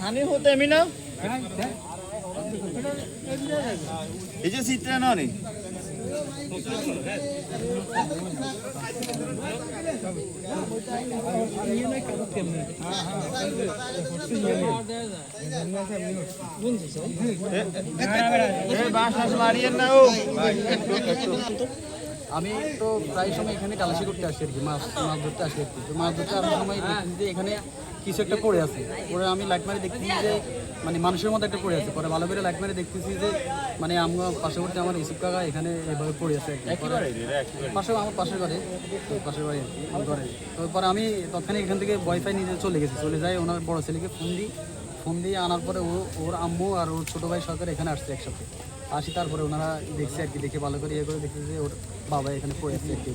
হানি হতে আমি না এই যে চিত্রা না আমি তো প্রায় সময় এখানে তালাশি করতে আসি আর কি, মাছ মাছ ধরতে আসি আর কি। মাছ ধরতে আসার সময় এখানে কিছু একটা পড়ে আছে। পরে আমি লাইট মারি দেখতেছি যে মানে মানুষের মধ্যে একটা পড়ে আছে। পরে ভালো করে লাইট মারি দেখতেছি যে মানে আমরা পার্শ্ববর্তী আমার ইসুফ কাকা এখানে এভাবে পড়ে আছে। পাশে আমার পাশের ঘরে পাশের ওই ঘরে। তারপরে আমি তৎক্ষণিক এখান থেকে ওয়াইফাই নিয়ে চলে গেছি। চলে যাই ওনার বড় ছেলেকে ফোন দিই। ফোন দিয়ে আনার পরে ও ওর আম্মু আর ওর ছোটো ভাই সরকার এখানে আসছে একসাথে। আসি তারপরে ওনারা দেখছে আর কি দেখে ভালো করে ইয়ে করে দেখছে যে ওর বাবা এখানে পড়ে আছে আর কি।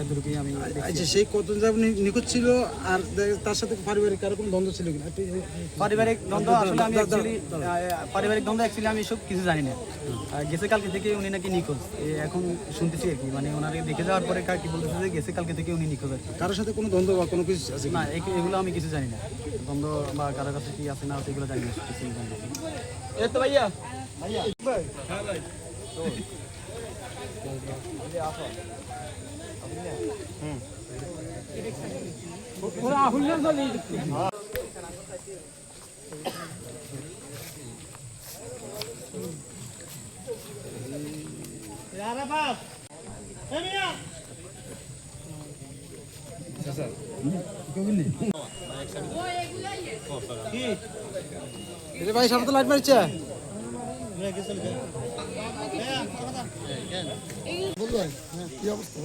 এতটুকুই আমি আচ্ছা সেই কতদিন যাবত নিখোঁজ ছিল আর তার সাথে পারিবারিক কারও কোনো দ্বন্দ্ব ছিল কিনা? পারিবারিক দ্বন্দ্ব আসলে আমি অ্যাকচুয়ালি পারিবারিক দ্বন্দ্ব অ্যাকচুয়ালি আমি সব কিছু জানি না। গেছে কালকে থেকে উনি নাকি নিখোঁজ। এখন শুনতেছি আর কি মানে ওনারে দেখে যাওয়ার পরে কার কি বলতেছে যে গেছে কালকে থেকে উনি নিখোঁজ আর কারোর সাথে কোনো দ্বন্দ্ব বা কোনো কিছু আছে না এগুলো আমি কিছু জানি না। দ্বন্দ্ব বা কারোর কাছে কি আছে না আছে এগুলো জানি না কিছু জানি না। এ তো ভাইয়া। রে ভাই। সামনে তো লাইট মারছে। এই অবস্থা